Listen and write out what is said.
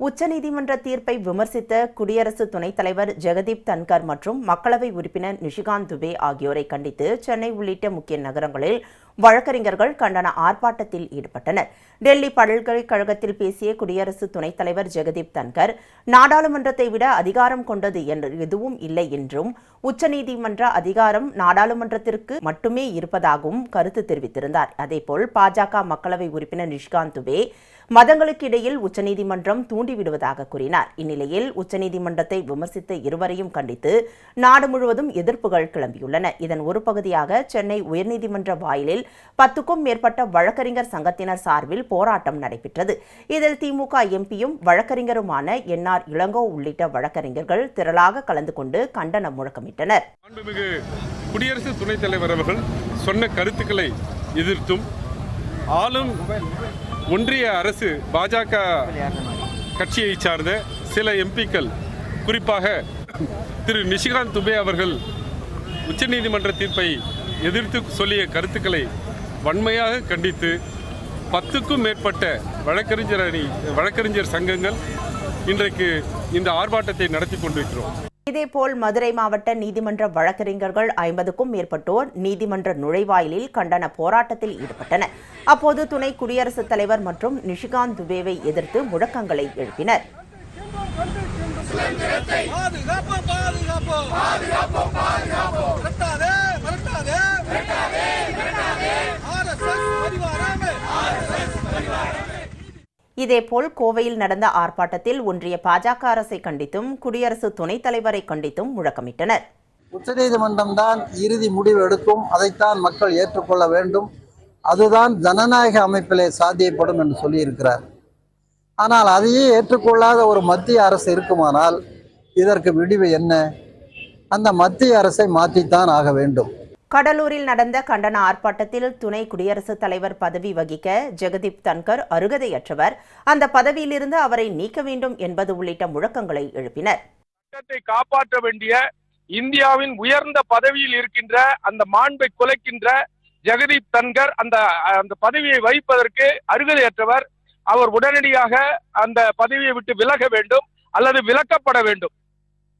உச்சநீதிமன்ற தீர்ப்பை விமர்சித்த குடியரசு துணைத் தலைவர் ஜெகதீப் தன்கர் மற்றும் மக்களவை உறுப்பினர் நிஷிகாந்த் துபே ஆகியோரை கண்டித்து சென்னை உள்ளிட்ட முக்கிய நகரங்களில் வழக்கறிஞர்கள் கண்டன ஆர்ப்பாட்டத்தில் ஈடுபட்டனர். டெல்லி பல்கலைக்கழகத்தில் பேசிய குடியரசு துணைத் தலைவர் ஜெகதீப் தன்கர் நாடாளுமன்றத்தை விட அதிகாரம் கொண்டது என்று எதுவும் இல்லை என்றும் உச்சநீதிமன்ற அதிகாரம் நாடாளுமன்றத்திற்கு மட்டுமே இருப்பதாகவும் கருத்து தெரிவித்திருந்தார். அதேபோல் பாஜக மக்களவை உறுப்பினர் நிஷ்காந்த் துபே மதங்களுக்கு இடையில் உச்சநீதிமன்றம் தூண்டிவிடுவதாக கூறினார். இந்நிலையில் உச்சநீதிமன்றத்தை விமர்சித்த இருவரையும் கண்டித்து நாடு முழுவதும் எதிர்ப்புகள் கிளம்பியுள்ளன. இதன் ஒரு பகுதியாக சென்னை உயர்நீதிமன்ற வாயிலில் பத்துக்கும் மேற்பட்ட வழக்கறிஞர் சங்கத்தினர் சார்பில் போராட்டம் நடைபெற்றது. இதில் திமுக எம்பியும் வழக்கறிஞருமான என்ஆர் இளங்கோ உள்ளிட்ட வழக்கறிஞர்கள் திரளாக கலந்து கொண்டு கண்டனம் முழக்கமிட்டனர். குடியரசு துணைத் தலைவர் அவர்கள் சொன்ன கருத்துக்களை எதிர்த்தும் ஆளும் ஒன்றிய அரசு பாஜக கட்சியை சார்ந்த சில எம்பிக்கள் குறிப்பாக திரு நிஷிகாந்த் துபே அவர்கள் உச்சநீதிமன்ற தீர்ப்பை எதிர்த்து சொல்லிய கருத்துக்களை வன்மையாக கண்டித்து பத்துக்கும் மேற்பட்ட வழக்கறிஞர் அணி வழக்கறிஞர் சங்கங்கள் இன்றைக்கு இந்த ஆர்ப்பாட்டத்தை நடத்தி கொண்டிருக்கிறோம். இதேபோல் மதுரை மாவட்ட நீதிமன்ற வழக்கறிஞர்கள் ஐம்பதுக்கும் மேற்பட்டோர் நீதிமன்ற நுழைவாயிலில் கண்டன போராட்டத்தில் ஈடுபட்டனர். அப்போது துணை குடியரசுத் தலைவர் மற்றும் நிஷிகாந்த் துபேவை எதிர்த்து முழக்கங்களை எழுப்பினர். பாதுகாப்போம் பாதுகாப்போம். பாதுகாப்போம் பாதுகாப்போம் இதேபோல் கோவையில் நடந்த ஆர்ப்பாட்டத்தில் ஒன்றிய பாஜக அரசை கண்டித்தும் குடியரசு துணைத் தலைவரை கண்டித்தும் முழக்கமிட்டனர். உச்சநீதிமன்றம் தான் இறுதி முடிவு எடுக்கும். அதைத்தான் மக்கள் ஏற்றுக்கொள்ள வேண்டும். அதுதான் ஜனநாயக அமைப்பிலே சாத்தியப்படும் என்று சொல்லியிருக்கிறார். ஆனால் அதையே ஏற்றுக்கொள்ளாத ஒரு மத்திய அரசு இருக்குமானால் இதற்கு விடிவு என்ன? அந்த மத்திய அரசை மாற்றித்தான் ஆக வேண்டும். கடலூரில் நடந்த கண்டன ஆர்ப்பாட்டத்தில் துணை குடியரசுத் தலைவர் பதவி வகிக்க ஜெகதீப் தன்கர் அருகதையற்றவர். அந்த பதவியிலிருந்து அவரை நீக்க வேண்டும் என்பது உள்ளிட்ட முழக்கங்களை எழுப்பினர். சட்டத்தை காப்பாற்ற வேண்டிய இந்தியாவின் உயர்ந்த பதவியில் இருக்கின்ற அந்த மாண்பை குலைக்கின்ற ஜெகதீப் தன்கர் அந்த அந்த பதவியை வகிப்பதற்கு அருகதையற்றவர். அவர் உடனடியாக அந்த பதவியை விட்டு விலக வேண்டும் அல்லது விலக்கப்பட வேண்டும்.